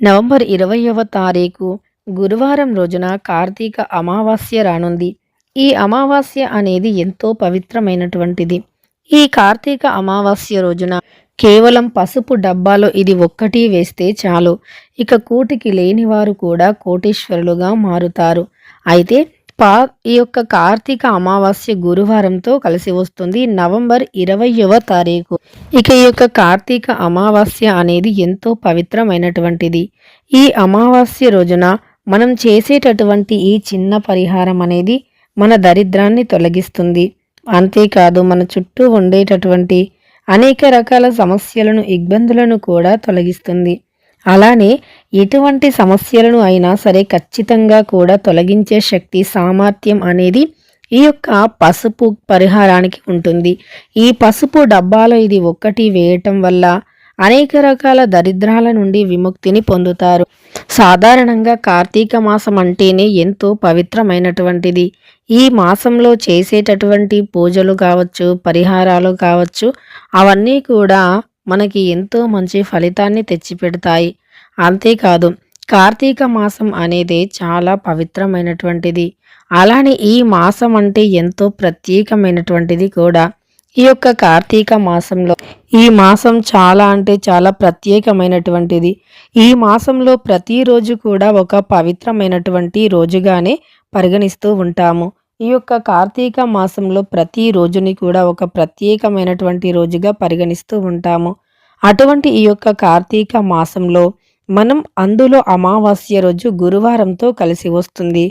November ఇరవయవ తారీఖు గురువారం రోజున కార్తీక అమావాస్య రానుంది. ఈ అమావాస్య అనేది ఎంతో పవిత్రమైనటువంటిది. ఈ కార్తీక అమావాస్య రోజున కేవలం పసుపు డబ్బాలో ఇది ఒక్కటి వేస్తే చాలు. ఇక కూటికి లేనివారు కూడా కోటీశ్వరులుగా మారుతారు. అయితే పా ఈ యొక్క కార్తీక అమావాస్య గురువారంతో కలిసి వస్తుంది నవంబర్ ఇరవయవ తారీఖు. ఇక ఈ యొక్క కార్తీక అమావాస్య అనేది ఎంతో పవిత్రమైనటువంటిది. ఈ అమావాస్య రోజున మనం చేసేటటువంటి ఈ చిన్న పరిహారం అనేది మన దరిద్రాన్ని తొలగిస్తుంది. అంతేకాదు మన చుట్టూ ఉండేటటువంటి అనేక రకాల సమస్యలను ఇబ్బందులను కూడా తొలగిస్తుంది. అలానే ఎటువంటి సమస్యలను అయినా సరే ఖచ్చితంగా కూడా తొలగించే శక్తి సామర్థ్యం అనేది ఈ యొక్క పసుపు పరిహారానికి ఉంటుంది. ఈ పసుపు డబ్బాలో ఇది ఒక్కటి వేయటం వల్ల అనేక రకాల దరిద్రాల నుండి విముక్తిని పొందుతారు. సాధారణంగా కార్తీక మాసం అంటేనే ఎంతో పవిత్రమైనటువంటిది. ఈ మాసంలో చేసేటటువంటి పూజలు కావచ్చు పరిహారాలు కావచ్చు అవన్నీ కూడా మనకి ఎంతో మంచి ఫలితాన్ని తెచ్చిపెడతాయి. అంతేకాదు కార్తీక మాసం అనేది చాలా పవిత్రమైనటువంటిది. అలానే ఈ మాసం అంటే ఎంతో ప్రత్యేకమైనటువంటిది కూడా. ఈ యొక్క కార్తీక మాసంలో ఈ మాసం చాలా అంటే చాలా ప్రత్యేకమైనటువంటిది. ఈ మాసంలో ప్రతిరోజు కూడా ఒక పవిత్రమైనటువంటి రోజుగానే పరిగణిస్తూ ఉంటాము. ఈ యొక్క కార్తీక మాసంలో ప్రతి రోజుని కూడా ఒక ప్రత్యేకమైనటువంటి రోజుగా పరిగణిస్తూ ఉంటాము. అటువంటి ఈ యొక్క కార్తీక మాసంలో మనం అందులో అమావాస్య రోజు గురువారంతో కలిసి వస్తుంది.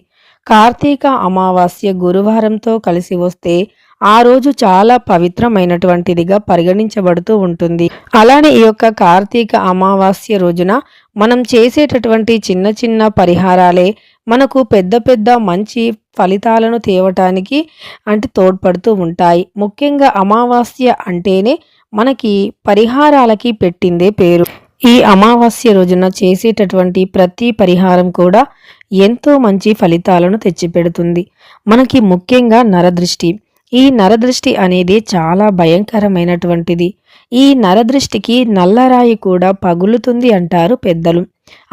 కార్తీక అమావాస్య గురువారంతో కలిసి వస్తే ఆ రోజు చాలా పవిత్రమైనటువంటిదిగా పరిగణించబడుతూ ఉంటుంది. అలానే ఈ యొక్క కార్తీక అమావాస్య రోజున మనం చేసేటటువంటి చిన్న చిన్న పరిహారాలే మనకు పెద్ద పెద్ద మంచి ఫలితాలను తేవటానికి అంటే తోడ్పడుతూ ఉంటాయి. ముఖ్యంగా అమావాస్య అంటేనే మనకి పరిహారాలకి పెట్టిందే పేరు. ఈ అమావాస్య రోజున చేసేటటువంటి ప్రతి పరిహారం కూడా ఎంతో మంచి ఫలితాలను తెచ్చిపెడుతుంది. మనకి ముఖ్యంగా నరదృష్టి. ఈ నరదృష్టి అనేది చాలా భయంకరమైనటువంటిది. ఈ నరదృష్టికి నల్లరాయి కూడా పగులుతుంది అంటారు పెద్దలు.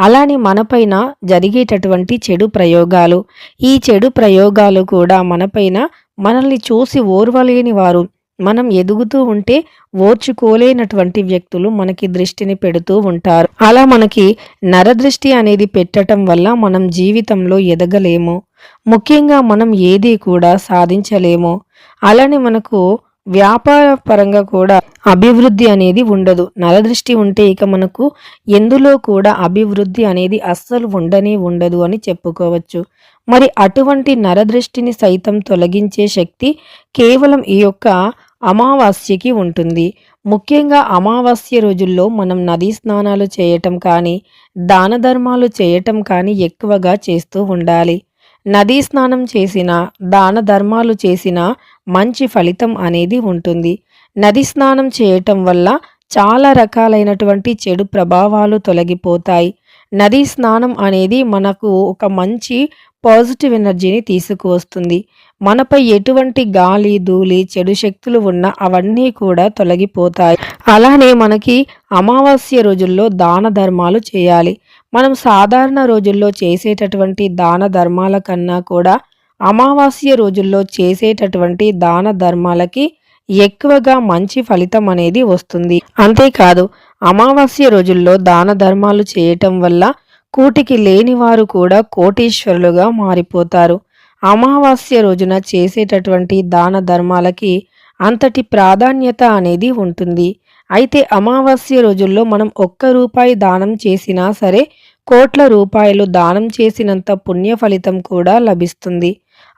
అలానే మనపైన జరిగేటటువంటి చెడు ప్రయోగాలు. ఈ చెడు ప్రయోగాలు కూడా మనపైన మనల్ని చూసి ఓర్వలేని వారు. మనం ఎదుగుతూ ఉంటే ఓర్చుకోలేనటువంటి వ్యక్తులు మనకి దృష్టిని పెడుతూ ఉంటారు. అలా మనకి నరదృష్టి అనేది పెట్టడం వల్ల మనం జీవితంలో ఎదగలేము. ముఖ్యంగా మనం ఏది కూడా సాధించలేము. అలానే మనకు వ్యాపార పరంగా కూడా అభివృద్ధి అనేది ఉండదు. నలదృష్టి ఉంటే ఇక మనకు ఎందులో కూడా అభివృద్ధి అనేది అస్సలు ఉండనే ఉండదు అని చెప్పుకోవచ్చు. మరి అటువంటి నరదృష్టిని సైతం తొలగించే శక్తి కేవలం ఈ యొక్క అమావాస్యకి ఉంటుంది. ముఖ్యంగా అమావాస్య రోజుల్లో మనం నదీ స్నానాలు చేయటం కానీ దాన ధర్మాలు చేయటం కానీ ఎక్కువగా చేస్తూ ఉండాలి. నదీ స్నానం చేసిన దాన ధర్మాలు చేసిన మంచి ఫలితం అనేది ఉంటుంది. నది స్నానం చేయటం వల్ల చాలా రకాలైనటువంటి చెడు ప్రభావాలు తొలగిపోతాయి. నది స్నానం అనేది మనకు ఒక మంచి పాజిటివ్ ఎనర్జీని తీసుకువస్తుంది. మనపై ఎటువంటి గాలి ధూళి చెడు శక్తులు ఉన్నా అవన్నీ కూడా తొలగిపోతాయి. అలానే మనకి అమావాస్య రోజుల్లో దాన ధర్మాలు చేయాలి. మనం సాధారణ రోజుల్లో చేసేటటువంటి దాన ధర్మాల కన్నా కూడా అమావాస్య రోజుల్లో చేసేటటువంటి దాన ధర్మాలకి ఎక్కువగా మంచి ఫలితం అనేది వస్తుంది. అంతేకాదు అమావాస్య రోజుల్లో దాన ధర్మాలు చేయటం వల్ల కూటికి లేని వారు కూడా కోటీశ్వరులుగా మారిపోతారు. అమావాస్య రోజున చేసేటటువంటి దాన ధర్మాలకి అంతటి ప్రాధాన్యత అనేది ఉంటుంది. అయితే అమావాస్య రోజుల్లో మనం ఒక్క రూపాయి దానం చేసినా సరే కోట్ల రూపాయలు దానం చేసినంత పుణ్య ఫలితం కూడా లభిస్తుంది.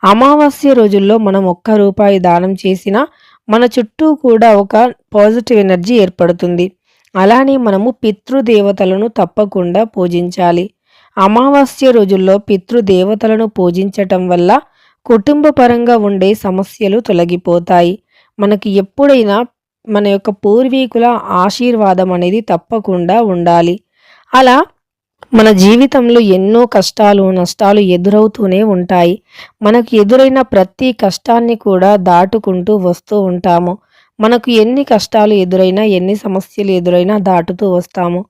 అమావాస్య రోజుల్లో మనం ఒక్క రూపాయి దానం చేసినా మన చుట్టూ కూడా ఒక పాజిటివ్ ఎనర్జీ ఏర్పడుతుంది. అలానే మనము పితృదేవతలను తప్పకుండా పూజించాలి. అమావాస్య రోజుల్లో పితృదేవతలను పూజించటం వల్ల కుటుంబ పరంగా ఉండే సమస్యలు తొలగిపోతాయి. మనకి ఎప్పుడైనా మన యొక్క పూర్వీకుల ఆశీర్వాదం అనేది తప్పకుండా ఉండాలి. అలా మన జీవితంలో ఎన్నో కష్టాలు నష్టాలు ఎదురవుతూనే ఉంటాయి. మనకు ఎదురైన ప్రతి కష్టాన్ని కూడా దాటుకుంటూ వస్తూ ఉంటాము. మనకు ఎన్ని కష్టాలు ఎదురైనా ఎన్ని సమస్యలు ఎదురైనా దాటుతూ వస్తాము.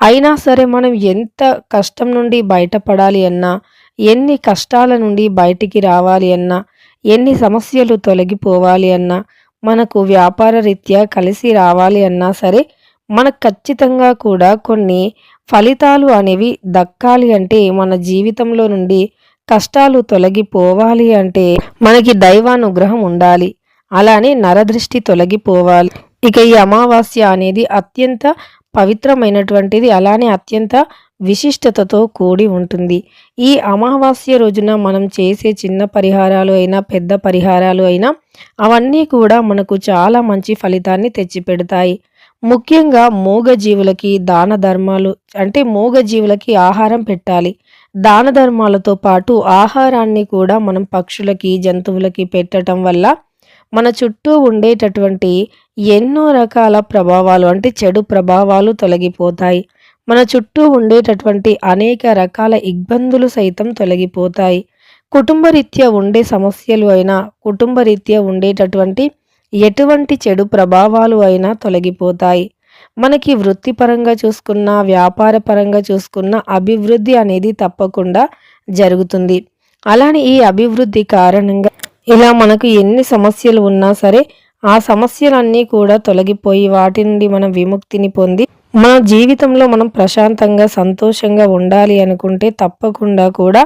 అయినా సరే మనం ఎంత కష్టం నుండి బయటపడాలి అన్నా ఎన్ని కష్టాల నుండి బయటికి రావాలి అన్నా ఎన్ని సమస్యలు తొలగిపోవాలి అన్నా మనకు వ్యాపార రీత్యా కలిసి రావాలి అన్నా సరే మనకు ఖచ్చితంగా కూడా కొన్ని ఫలితాలు అనేవి దక్కాలి అంటే మన జీవితంలో నుండి కష్టాలు తొలగిపోవాలి అంటే మనకి దైవానుగ్రహం ఉండాలి. అలానే నరదృష్టి తొలగిపోవాలి. ఇక ఈ అమావాస్య అనేది అత్యంత పవిత్రమైనటువంటిది అలానే అత్యంత విశిష్టతతో కూడి ఉంటుంది. ఈ అమావాస్య రోజున మనం చేసే చిన్న పరిహారాలు అయినా పెద్ద పరిహారాలు అయినా అవన్నీ కూడా మనకు చాలా మంచి ఫలితాన్ని తెచ్చిపెడతాయి. ముఖ్యంగా మూగజీవులకి దాన ధర్మాలు అంటే మూగజీవులకి ఆహారం పెట్టాలి. దాన ధర్మాలతో పాటు ఆహారాన్ని కూడా మనం పక్షులకి జంతువులకి పెట్టడం వల్ల మన చుట్టూ ఉండేటటువంటి ఎన్నో రకాల ప్రభావాలు అంటే చెడు ప్రభావాలు తొలగిపోతాయి. మన చుట్టూ ఉండేటటువంటి అనేక రకాల ఇబ్బందులు సైతం తొలగిపోతాయి. కుటుంబరీత్యా ఉండే సమస్యలు అయినా కుటుంబరీత్యా ఉండేటటువంటి ఎటువంటి చెడు ప్రభావాలు అయినా తొలగిపోతాయి. మనకి వృత్తిపరంగా చూసుకున్న వ్యాపారపరంగా చూసుకున్న అభివృద్ధి అనేది తప్పకుండా జరుగుతుంది. అలానే ఈ అభివృద్ధి కారణంగా ఇలా మనకు ఎన్ని సమస్యలు ఉన్నా సరే ఆ సమస్యలన్నీ కూడా తొలగిపోయి వాటి నుండి మనం విముక్తిని పొంది మన జీవితంలో మనం ప్రశాంతంగా సంతోషంగా ఉండాలి అనుకుంటే తప్పకుండా కూడా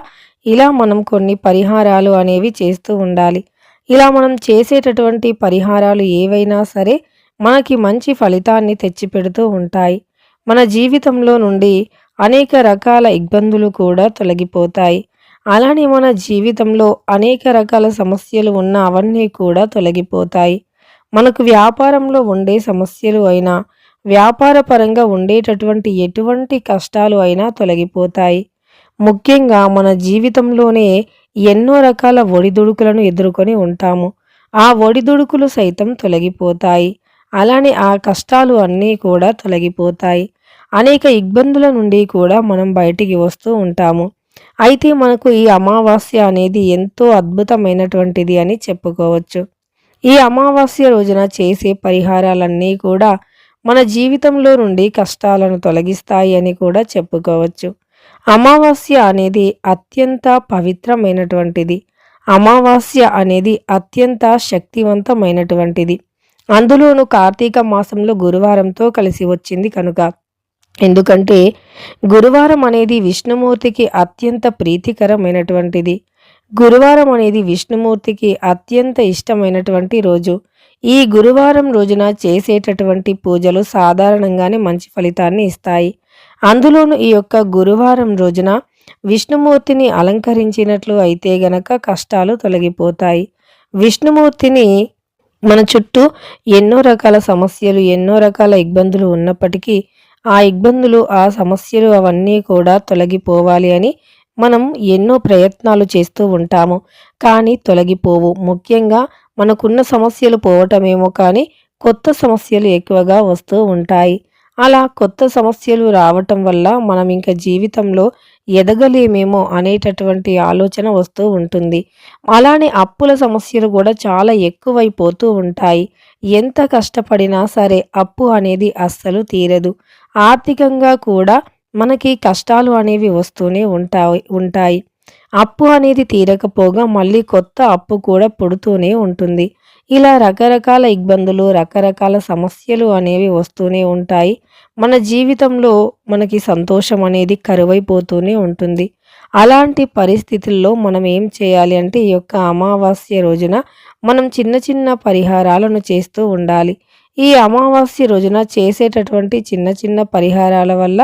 ఇలా మనం కొన్ని పరిహారాలు అనేవి చేస్తూ ఉండాలి. ఇలా మనం చేసేటటువంటి పరిహారాలు ఏవైనా సరే మనకి మంచి ఫలితాన్ని తెచ్చిపెడుతూ ఉంటాయి. మన జీవితంలో నుండి అనేక రకాల ఇబ్బందులు కూడా తొలగిపోతాయి. అలానే మన జీవితంలో అనేక రకాల సమస్యలు ఉన్న అవన్నీ కూడా తొలగిపోతాయి. మనకు వ్యాపారంలో ఉండే సమస్యలు అయినా వ్యాపార పరంగా ఉండేటటువంటి ఎటువంటి కష్టాలు అయినా తొలగిపోతాయి. ముఖ్యంగా మన జీవితంలోనే ఎన్నో రకాల ఒడిదుడుకులను ఎదుర్కొని ఉంటాము. ఆ ఒడిదుడుకులు సైతం తొలగిపోతాయి. అలానే ఆ కష్టాలు అన్నీ కూడా తొలగిపోతాయి. అనేక ఇబ్బందుల నుండి కూడా మనం బయటికి వస్తూ ఉంటాము. అయితే మనకు ఈ అమావాస్య అనేది ఎంతో అద్భుతమైనటువంటిది అని చెప్పుకోవచ్చు. ఈ అమావాస్య రోజున చేసే పరిహారాలన్నీ కూడా మన జీవితంలో నుండి కష్టాలను తొలగిస్తాయి అని కూడా చెప్పుకోవచ్చు. అమావాస్య అనేది అత్యంత పవిత్రమైనటువంటిది. అమావాస్య అనేది అత్యంత శక్తివంతమైనటువంటిది. అందులోను కార్తీక మాసంలో గురువారంతో కలిసి వచ్చింది కనుక. ఎందుకంటే గురువారం అనేది విష్ణుమూర్తికి అత్యంత ప్రీతికరమైనటువంటిది. గురువారం అనేది విష్ణుమూర్తికి అత్యంత ఇష్టమైనటువంటి రోజు. ఈ గురువారం రోజున చేసేటటువంటి పూజలు సాధారణంగానే మంచి ఫలితాన్ని ఇస్తాయి. అందులోనూ ఈ యొక్క గురువారం రోజున విష్ణుమూర్తిని అలంకరించినట్లు అయితే గనక కష్టాలు తొలగిపోతాయి. విష్ణుమూర్తిని మన చుట్టూ ఎన్నో రకాల సమస్యలు ఎన్నో రకాల ఇబ్బందులు ఉన్నప్పటికీ ఆ ఇబ్బందులు ఆ సమస్యలు అవన్నీ కూడా తొలగిపోవాలి అని మనం ఎన్నో ప్రయత్నాలు చేస్తూ ఉంటాము. కానీ తొలగిపోవు. ముఖ్యంగా మనకున్న సమస్యలు పోవటమేమో కానీ కొత్త సమస్యలు ఎక్కువగా వస్తూ ఉంటాయి. అలా కొత్త సమస్యలు రావటం వల్ల మనం ఇంకా జీవితంలో ఎదగలేమేమో అనేటటువంటి ఆలోచన వస్తూ ఉంటుంది. అలానే అప్పుల సమస్యలు కూడా చాలా ఎక్కువైపోతూ ఉంటాయి. ఎంత కష్టపడినా సరే అప్పు అనేది అస్సలు తీరదు. ఆర్థికంగా కూడా మనకి కష్టాలు అనేవి వస్తూనే ఉంటాయి ఉంటాయి. అప్పు అనేది తీరకపోగా మళ్ళీ కొత్త అప్పు కూడా పుడుతూనే ఉంటుంది. ఇలా రకరకాల ఇబ్బందులు రకరకాల సమస్యలు అనేవి వస్తూనే ఉంటాయి. మన జీవితంలో మనకి సంతోషం అనేది కరువైపోతూనే ఉంటుంది. అలాంటి పరిస్థితుల్లో మనం ఏం చేయాలి అంటే ఈ యొక్క అమావాస్య రోజున మనం చిన్న చిన్న పరిహారాలను చేస్తూ ఉండాలి. ఈ అమావాస్య రోజున చేసేటటువంటి చిన్న చిన్న పరిహారాల వల్ల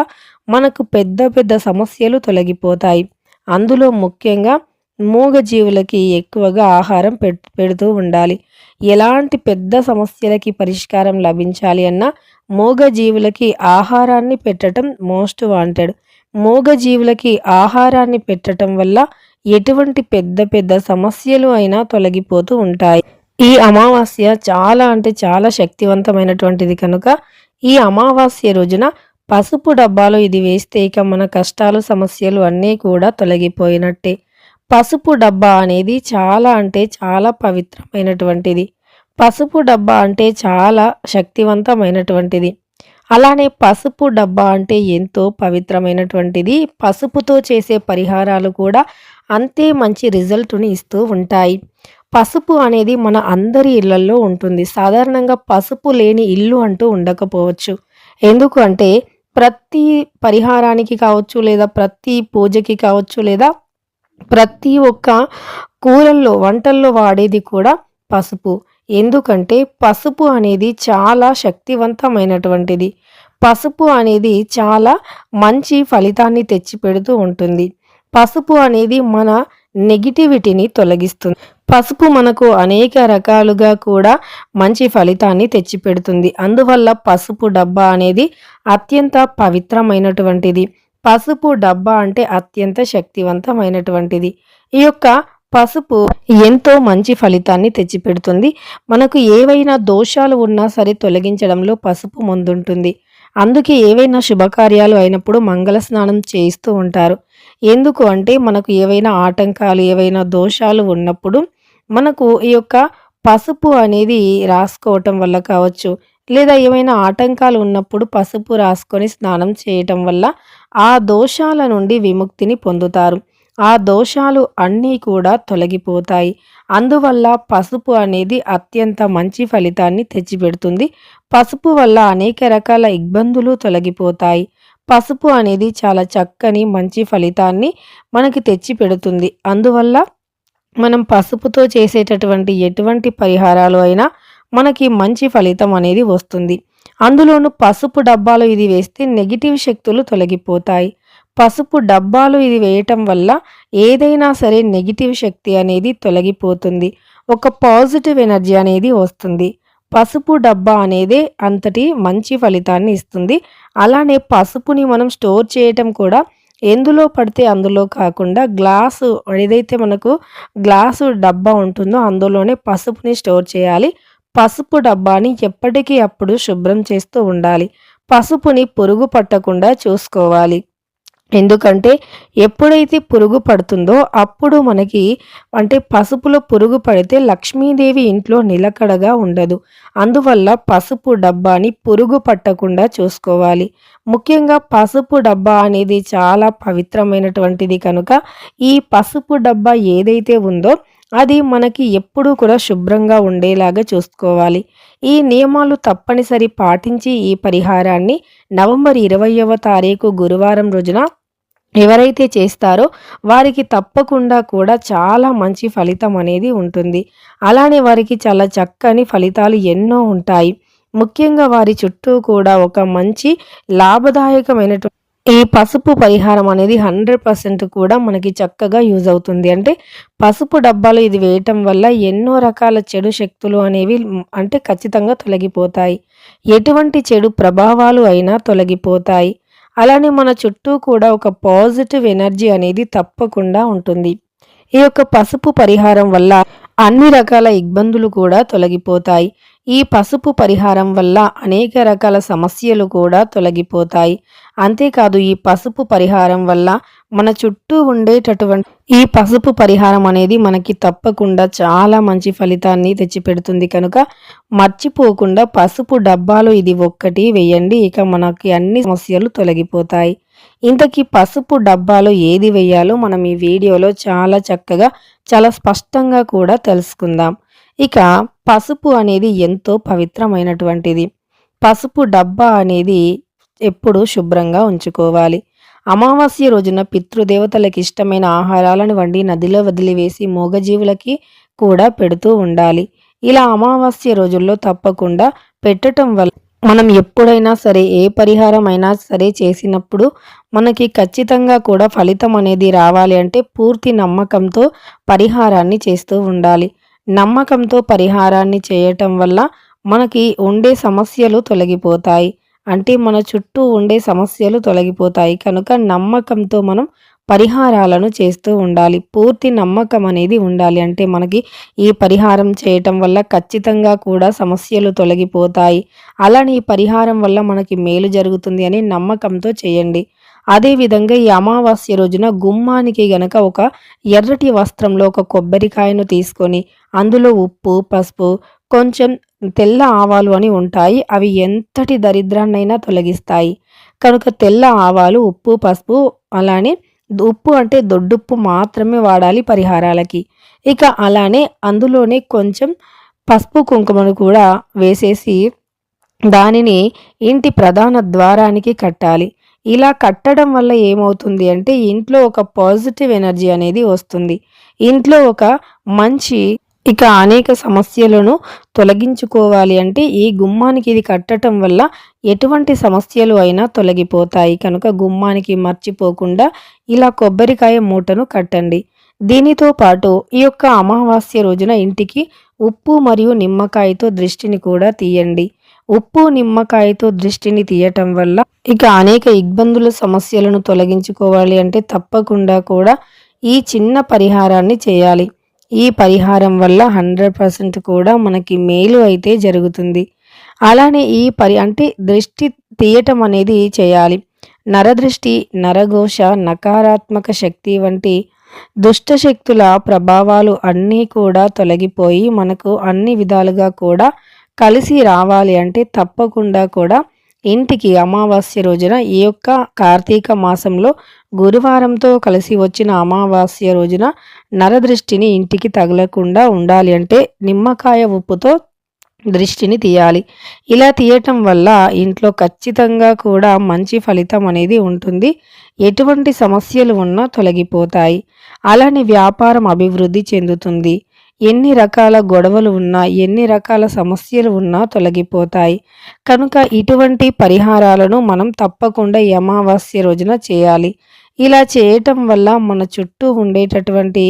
మనకు పెద్ద పెద్ద సమస్యలు తొలగిపోతాయి. అందులో ముఖ్యంగా మూగజీవులకి ఎక్కువగా ఆహారం పెడుతూ ఉండాలి. ఎలాంటి పెద్ద సమస్యలకి పరిష్కారం లభించాలి అన్న మూగజీవులకి ఆహారాన్ని పెట్టడం మోస్ట్ వాంటెడ్. మూగజీవులకి ఆహారాన్ని పెట్టడం వల్ల ఎటువంటి పెద్ద పెద్ద సమస్యలు అయినా తొలగిపోతూ ఉంటాయి. ఈ అమావాస్య చాలా అంటే చాలా శక్తివంతమైనటువంటిది కనుక ఈ అమావాస్య రోజున పసుపు డబ్బాలో ఇది వేస్తే ఇక మన కష్టాలు సమస్యలు అన్నీ కూడా తొలగిపోయినట్టే. పసుపు డబ్బా అనేది చాలా అంటే చాలా పవిత్రమైనటువంటిది. పసుపు డబ్బా అంటే చాలా శక్తివంతమైనటువంటిది. అలానే పసుపు డబ్బా అంటే ఎంతో పవిత్రమైనటువంటిది. పసుపుతో చేసే పరిహారాలు కూడా అంతే మంచి రిజల్ట్ని ఇస్తూ ఉంటాయి. పసుపు అనేది మన అందరి ఇళ్ళలో ఉంటుంది. సాధారణంగా పసుపు లేని ఇల్లు అంటూ ఉండకపోవచ్చు. ఎందుకు అంటే ప్రతి పరిహారానికి కావచ్చు లేదా ప్రతి పూజకి కావచ్చు లేదా ప్రతి ఒక్క కూరల్లో వంటల్లో వాడేది కూడా పసుపు. ఎందుకంటే పసుపు అనేది చాలా శక్తివంతమైనటువంటిది. పసుపు అనేది చాలా మంచి ఫలితాన్ని తెచ్చిపెడుతూ ఉంటుంది. పసుపు అనేది మన నెగిటివిటీని తొలగిస్తుంది. పసుపు మనకు అనేక రకాలుగా కూడా మంచి ఫలితాన్ని తెచ్చిపెడుతుంది. అందువల్ల పసుపు డబ్బా అనేది అత్యంత పవిత్రమైనటువంటిది. పసుపు డబ్బా అంటే అత్యంత శక్తివంతమైనటువంటిది. ఈ యొక్క పసుపు ఎంతో మంచి ఫలితాన్ని తెచ్చిపెడుతుంది. మనకు ఏవైనా దోషాలు ఉన్నా సరే తొలగించడంలో పసుపు ముందుంటుంది. అందుకే ఏవైనా శుభకార్యాలు అయినప్పుడు మంగళ స్నానం చేయిస్తూ ఉంటారు. ఎందుకు అంటే మనకు ఏవైనా ఆటంకాలు ఏవైనా దోషాలు ఉన్నప్పుడు మనకు ఈ యొక్క పసుపు అనేది రాసుకోవటం వల్ల కావచ్చు లేదా ఏమైనా ఆటంకాలు ఉన్నప్పుడు పసుపు రాసుకొని స్నానం చేయటం వల్ల ఆ దోషాల నుండి విముక్తిని పొందుతారు. ఆ దోషాలు అన్నీ కూడా తొలగిపోతాయి. అందువల్ల పసుపు అనేది అత్యంత మంచి ఫలితాన్ని తెచ్చిపెడుతుంది. పసుపు వల్ల అనేక రకాల ఇబ్బందులు తొలగిపోతాయి. పసుపు అనేది చాలా చక్కని మంచి ఫలితాన్ని మనకి తెచ్చిపెడుతుంది. అందువల్ల మనం పసుపుతో చేసేటటువంటి ఎటువంటి పరిహారాలు అయినా మనకి మంచి ఫలితం అనేది వస్తుంది. అందులోనూ పసుపు డబ్బాలు ఇది వేస్తే నెగిటివ్ శక్తులు తొలగిపోతాయి. పసుపు డబ్బాలు ఇది వేయటం వల్ల ఏదైనా సరే నెగిటివ్ శక్తి అనేది తొలగిపోతుంది. ఒక పాజిటివ్ ఎనర్జీ అనేది వస్తుంది. పసుపు డబ్బా అనేది అంతటి మంచి ఫలితాన్ని ఇస్తుంది. అలానే పసుపుని మనం స్టోర్ చేయటం కూడా ఎందులో పడితే అందులో కాకుండా గ్లాసు ఏదైతే మనకు గ్లాసు డబ్బా ఉంటుందో అందులోనే పసుపుని స్టోర్ చేయాలి. పసుపు డబ్బాని ఎప్పటికీ అప్పుడు శుభ్రం చేస్తూ ఉండాలి. పసుపుని పురుగు పట్టకుండా చూసుకోవాలి. ఎందుకంటే ఎప్పుడైతే పురుగు పడుతుందో అప్పుడు మనకి అంటే పసుపులో పురుగు పడితే లక్ష్మీదేవి ఇంట్లో నిలకడగా ఉండదు. అందువల్ల పసుపు డబ్బాని పురుగు పట్టకుండా చూసుకోవాలి. ముఖ్యంగా పసుపు డబ్బా అనేది చాలా పవిత్రమైనటువంటిది కనుక ఈ పసుపు డబ్బా ఏదైతే ఉందో అది మనకి ఎప్పుడూ కూడా శుభ్రంగా ఉండేలాగా చూసుకోవాలి. ఈ నియమాలు తప్పనిసరి పాటించి ఈ పరిహారాన్ని నవంబర్ ఇరవయవ తారీఖు గురువారం రోజున ఎవరైతే చేస్తారో వారికి తప్పకుండా కూడా చాలా మంచి ఫలితం అనేది ఉంటుంది. అలానే వారికి చాలా చక్కని ఫలితాలు ఎన్నో ఉంటాయి. ముఖ్యంగా వారి చుట్టూ కూడా ఒక మంచి లాభదాయకమైనటువంటి ఈ పసుపు పరిహారం అనేది హండ్రెడ్ పర్సెంట్ కూడా మనకి చక్కగా యూజ్ అవుతుంది. అంటే పసుపు డబ్బాలు ఇది వేయటం వల్ల ఎన్నో రకాల చెడు శక్తులు అనేవి అంటే ఖచ్చితంగా తొలగిపోతాయి. ఎటువంటి చెడు ప్రభావాలు అయినా తొలగిపోతాయి. అలానే మన చుట్టూ కూడా ఒక పాజిటివ్ ఎనర్జీ అనేది తప్పకుండా ఉంటుంది. ఈ యొక్క పసుపు పరిహారం వల్ల అన్ని రకాల ఇబ్బందులు కూడా తొలగిపోతాయి. ఈ పసుపు పరిహారం వల్ల అనేక రకాల సమస్యలు కూడా తొలగిపోతాయి. అంతేకాదు ఈ పసుపు పరిహారం వల్ల మన చుట్టూ ఉండేటటువంటి ఈ పసుపు పరిహారం అనేది మనకి తప్పకుండా చాలా మంచి ఫలితాన్ని తెచ్చిపెడుతుంది కనుక మర్చిపోకుండా పసుపు డబ్బాలు ఇది ఒక్కటి వేయండి. ఇక మనకి అన్ని సమస్యలు తొలగిపోతాయి. ఇంతకీ పసుపు డబ్బాలో ఏది వేయాలో మనం ఈ వీడియోలో చాలా చక్కగా చాలా స్పష్టంగా కూడా తెలుసుకుందాం. ఇక పసుపు అనేది ఎంతో పవిత్రమైనటువంటిది. పసుపు డబ్బా అనేది ఎప్పుడు శుభ్రంగా ఉంచుకోవాలి. అమావాస్య రోజున పితృదేవతలకు ఇష్టమైన ఆహారాలను వండి నదిలో వదిలివేసి మూగజీవులకి కూడా పెడుతూ ఉండాలి. ఇలా అమావాస్య రోజుల్లో తప్పకుండా పెట్టడం వల్ల మనం ఎప్పుడైనా సరే ఏ పరిహారం అయినా సరే చేసినప్పుడు మనకి ఖచ్చితంగా కూడా ఫలితం అనేది రావాలి అంటే పూర్తి నమ్మకంతో పరిహారాన్ని చేస్తూ ఉండాలి. నమ్మకంతో పరిహారాన్ని చేయటం వల్ల మనకి ఉండే సమస్యలు తొలగిపోతాయి. అంటే మన చుట్టూ ఉండే సమస్యలు తొలగిపోతాయి. కనుక నమ్మకంతో మనం పరిహారాలను చేస్తూ ఉండాలి. పూర్తి నమ్మకం అనేది ఉండాలి. అంటే మనకి ఈ పరిహారం చేయటం వల్ల ఖచ్చితంగా కూడా సమస్యలు తొలగిపోతాయి. అలానే ఈ పరిహారం వల్ల మనకి మేలు జరుగుతుంది అని నమ్మకంతో చేయండి. అదేవిధంగా ఈ అమావాస్య రోజున గుమ్మానికి గనక ఒక ఎర్రటి వస్త్రంలో ఒక కొబ్బరికాయను తీసుకొని అందులో ఉప్పు పసుపు కొంచెం తెల్ల ఆవాలు అని ఉంటాయి. అవి ఎంతటి దరిద్రాన్నైనా తొలగిస్తాయి. కనుక తెల్ల ఆవాలు ఉప్పు పసుపు అలానే ఉప్పు అంటే దొడ్డుప్పు మాత్రమే వాడాలి పరిహారాలకి. ఇక అలానే అందులోనే కొంచెం పసుపు కుంకుమను కూడా వేసేసి దానిని ఇంటి ప్రధాన ద్వారానికి కట్టాలి. ఇలా కట్టడం వల్ల ఏమవుతుంది అంటే ఇంట్లో ఒక పాజిటివ్ ఎనర్జీ అనేది వస్తుంది. ఇంట్లో ఒక మంచి ఇక అనేక సమస్యలను తొలగించుకోవాలి అంటే ఈ గుమ్మానికి ఇది కట్టడం వల్ల ఎటువంటి సమస్యలు అయినా తొలగిపోతాయి. కనుక గుమ్మానికి మర్చిపోకుండా ఇలా కొబ్బరికాయ మూటను కట్టండి. దీనితో పాటు ఈ యొక్క అమావాస్య రోజున ఇంటికి ఉప్పు మరియు నిమ్మకాయతో దృష్టిని కూడా తీయండి. ఉప్పు నిమ్మకాయతో దృష్టిని తీయటం వల్ల ఇక అనేక ఇబ్బందుల సమస్యలను తొలగించుకోవాలి అంటే తప్పకుండా కూడా ఈ చిన్న పరిహారాన్ని చేయాలి. ఈ పరిహారం వల్ల హండ్రెడ్ పర్సెంట్ కూడా మనకి మేలు అయితే జరుగుతుంది. అలానే ఈ పరి అంటే దృష్టి తీయటం అనేది చేయాలి. నరదృష్టి నరఘోష నకారాత్మక శక్తి వంటి దుష్ట శక్తుల ప్రభావాలు అన్నీ కూడా తొలగిపోయి మనకు అన్ని విధాలుగా కూడా కలిసి రావాలి అంటే తప్పకుండా కూడా ఇంటికి అమావాస్య రోజున ఈ యొక్క కార్తీక మాసంలో గురువారంతో కలిసి వచ్చిన అమావాస్య రోజున నరదృష్టిని ఇంటికి తగలకుండా ఉండాలి అంటే నిమ్మకాయ ఉప్పుతో దృష్టిని తీయాలి. ఇలా తీయటం వల్ల ఇంట్లో ఖచ్చితంగా కూడా మంచి ఫలితం అనేది ఉంటుంది. ఎటువంటి సమస్యలు ఉన్నా తొలగిపోతాయి. అలానే వ్యాపారం అభివృద్ధి చెందుతుంది. ఎన్ని రకాల గొడవలు ఉన్నా ఎన్ని రకాల సమస్యలు ఉన్నా తొలగిపోతాయి. కనుక ఇటువంటి పరిహారాలను మనం తప్పకుండా అమావాస్య రోజున చేయాలి. ఇలా చేయటం వల్ల మన చుట్టూ ఉండేటటువంటి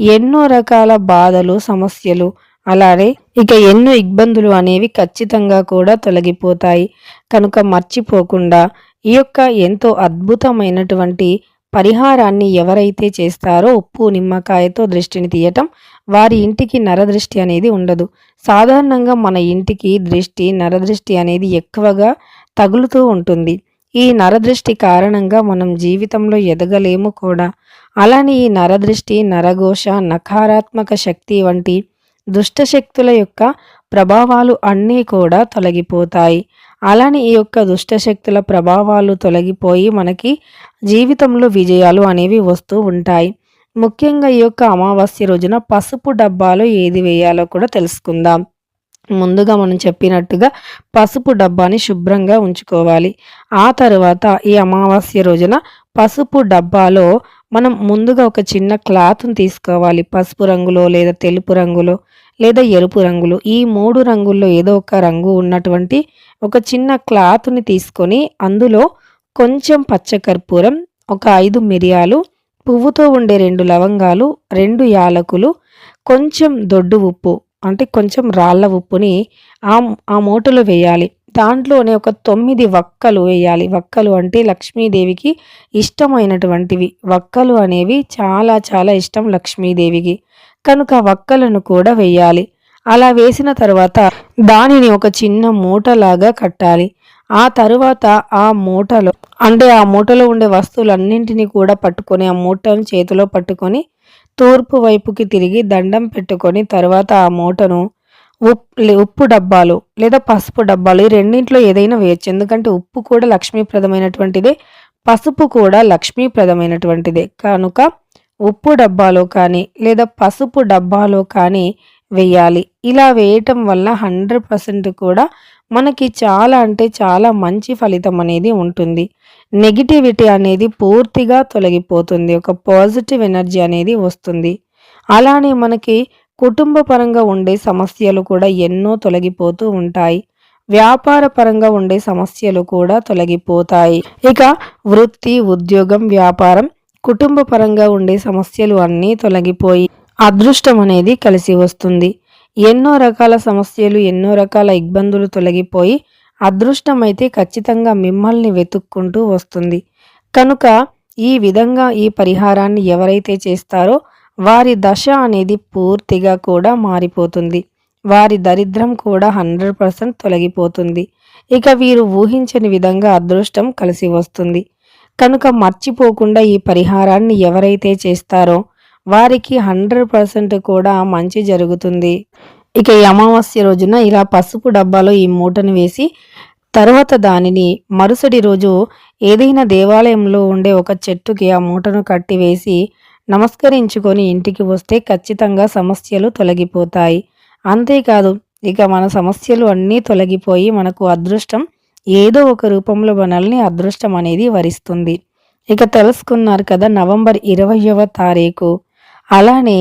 ఎన్నో రకాల బాధలు సమస్యలు అలానే ఇక ఎన్నో ఇబ్బందులు అనేవి ఖచ్చితంగా కూడా తొలగిపోతాయి. కనుక మర్చిపోకుండా ఈ యొక్క ఎంతో అద్భుతమైనటువంటి పరిహారాన్ని ఎవరైతే చేస్తారో ఉప్పు నిమ్మకాయతో దృష్టిని తీయటం వారి ఇంటికి నరదృష్టి అనేది ఉండదు. సాధారణంగా మన ఇంటికి దృష్టి నరదృష్టి అనేది ఎక్కువగా తగులుతూ ఉంటుంది. ఈ నరదృష్టి కారణంగా మనం జీవితంలో ఎదగలేము కూడా. అలానే ఈ నరదృష్టి నరఘోష నకారాత్మక శక్తి వంటి దుష్టశక్తుల యొక్క ప్రభావాలు అన్నీ కూడా తొలగిపోతాయి. అలానే ఈ యొక్క దుష్టశక్తుల ప్రభావాలు తొలగిపోయి మనకి జీవితంలో విజయాలు అనేవి వస్తూ ఉంటాయి. ముఖ్యంగా ఈ యొక్క అమావాస్య రోజున పసుపు డబ్బాలో ఏది వేయాలో కూడా తెలుసుకుందాం. ముందుగా మనం చెప్పినట్టుగా పసుపు డబ్బాని శుభ్రంగా ఉంచుకోవాలి. ఆ తర్వాత ఈ అమావాస్య రోజున పసుపు డబ్బాలో మనం ముందుగా ఒక చిన్న క్లాత్ని తీసుకోవాలి. పసుపు రంగులో లేదా తెలుపు రంగులో లేదా ఎరుపు రంగులు ఈ మూడు రంగుల్లో ఏదో ఒక రంగు ఉన్నటువంటి ఒక చిన్న క్లాత్ని తీసుకొని అందులో కొంచెం పచ్చకర్పూరం ఒక ఐదు మిరియాలు పువ్వుతో ఉండే రెండు లవంగాలు రెండు యాలకులు కొంచెం దొడ్డు ఉప్పు అంటే కొంచెం రాళ్ళ ఉప్పుని ఆ ఆ మూటలో వేయాలి. దాంట్లోనే ఒక తొమ్మిది వక్కలు వేయాలి. వక్కలు అంటే లక్ష్మీదేవికి ఇష్టమైనటువంటివి. వక్కలు అనేవి చాలా చాలా ఇష్టం లక్ష్మీదేవికి. కనుక వక్కలను కూడా వేయాలి అలా వేసిన తర్వాత దానిని ఒక చిన్న మూటలాగా కట్టాలి. ఆ తరువాత ఆ మూటలో అంటే ఆ మూటలో ఉండే వస్తువులన్నింటినీ కూడా పట్టుకొని ఆ మూటను చేతిలో పట్టుకొని తూర్పు వైపుకి తిరిగి దండం పెట్టుకొని తర్వాత ఆ మూటను ఉప్పు ఉప్పు డబ్బాలు లేదా పసుపు డబ్బాలు ఈ రెండింటిలో ఏదైనా వేయచ్చు. ఎందుకంటే ఉప్పు కూడా లక్ష్మీప్రదమైనటువంటిదే పసుపు కూడా లక్ష్మీప్రదమైనటువంటిదే. కనుక ఉప్పు డబ్బాలో కానీ లేదా పసుపు డబ్బాలో కానీ వేయాలి. ఇలా వేయటం వల్ల హండ్రెడ్ పర్సెంట్ కూడా మనకి చాలా అంటే చాలా మంచి ఫలితం అనేది ఉంటుంది. నెగిటివిటీ అనేది పూర్తిగా తొలగిపోతుంది. ఒక పాజిటివ్ ఎనర్జీ అనేది వస్తుంది. అలానే మనకి కుటుంబ పరంగా ఉండే సమస్యలు కూడా ఎన్నో తొలగిపోతూ ఉంటాయి. వ్యాపార పరంగా ఉండే సమస్యలు కూడా తొలగిపోతాయి. ఇక వృత్తి ఉద్యోగం వ్యాపారం కుటుంబ పరంగా ఉండే సమస్యలు అన్నీ తొలగిపోయి అదృష్టం అనేది కలిసి వస్తుంది. ఎన్నో రకాల సమస్యలు ఎన్నో రకాల ఇబ్బందులు తొలగిపోయి అదృష్టం అయితే ఖచ్చితంగా మిమ్మల్ని వెతుక్కుంటూ వస్తుంది. కనుక ఈ విధంగా ఈ పరిహారాన్ని ఎవరైతే చేస్తారో వారి దశ అనేది పూర్తిగా కూడా మారిపోతుంది. వారి దరిద్రం కూడా హండ్రెడ్ పర్సెంట్ తొలగిపోతుంది. ఇక వీరు ఊహించని విధంగా అదృష్టం కలిసి వస్తుంది. కనుక మర్చిపోకుండా ఈ పరిహారాన్ని ఎవరైతే చేస్తారో వారికి హండ్రెడ్ పర్సెంట్ కూడా మంచి జరుగుతుంది. ఇక ఈ అమావాస్య రోజున ఇలా పసుపు డబ్బాలో ఈ మూటను వేసి తర్వాత దానిని మరుసటి రోజు ఏదైనా దేవాలయంలో ఉండే ఒక చెట్టుకి ఆ మూటను కట్టి వేసి నమస్కరించుకొని ఇంటికి వస్తే ఖచ్చితంగా సమస్యలు తొలగిపోతాయి. అంతేకాదు ఇక మన సమస్యలు అన్నీ తొలగిపోయి మనకు అదృష్టం ఏదో ఒక రూపంలో మనల్ని అదృష్టం అనేది వరిస్తుంది. ఇక తెలుసుకున్నారు కదా నవంబర్ ఇరవయవ తారీఖు. అలానే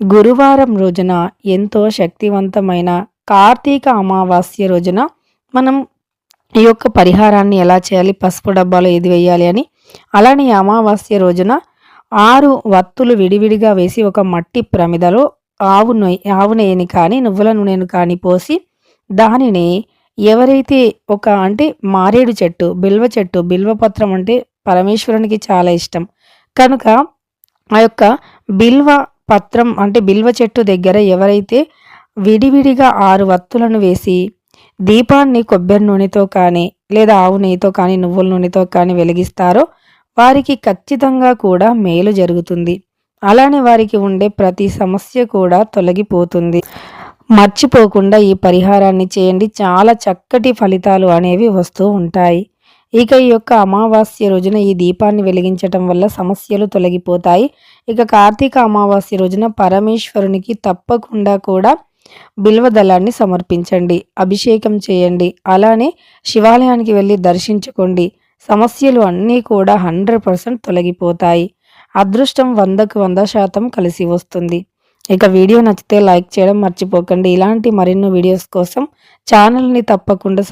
గురువారం రోజున ఎంతో శక్తివంతమైన కార్తీక అమావాస్య రోజున మనం ఈ యొక్క పరిహారాన్ని ఎలా చేయాలి పసుపు డబ్బాలో ఏది వేయాలి అని. అలానే అమావాస్య రోజున ఆరు వత్తులు విడివిడిగా వేసి ఒక మట్టి ప్రమిదలో ఆవు నొయ్యి ఆవు నెయ్యిని కానీ నువ్వుల నూనెను కానీ పోసి దానిని ఎవరైతే ఒక అంటే మారేడు చెట్టు బిల్వ చెట్టు బిల్వపత్రం అంటే పరమేశ్వరునికి చాలా ఇష్టం. కనుక ఆ యొక్క బిల్వ పత్రం అంటే బిల్వ చెట్టు దగ్గర ఎవరైతే విడివిడిగా ఆరు వత్తులను వేసి దీపాన్ని కొబ్బరి నూనెతో కానీ లేదా ఆవు నెయ్యితో కానీ నువ్వుల నూనెతో కానీ వెలిగిస్తారో వారికి ఖచ్చితంగా కూడా మేలు జరుగుతుంది. అలానే వారికి ఉండే ప్రతి సమస్య కూడా తొలగిపోతుంది. మర్చిపోకుండా ఈ పరిహారాన్ని చేయండి. చాలా చక్కటి ఫలితాలు అనేవి వస్తూ ఉంటాయి. ఇక ఈ యొక్క అమావాస్య రోజున ఈ దీపాన్ని వెలిగించటం వల్ల సమస్యలు తొలగిపోతాయి. ఇక కార్తీక అమావాస్య రోజున పరమేశ్వరునికి తప్పకుండా కూడా బిల్వదళాన్ని సమర్పించండి. అభిషేకం చేయండి. అలానే శివాలయానికి వెళ్ళి దర్శించుకోండి. సమస్యలు అన్నీ కూడా హండ్రెడ్ పర్సెంట్ తొలగిపోతాయి. అదృష్టం వందకు వంద శాతం కలిసి వస్తుంది. ఇక వీడియో నచ్చితే లైక్ చేయడం మర్చిపోకండి. ఇలాంటి మరిన్నో వీడియోస్ కోసం ఛానల్ని తప్పకుండా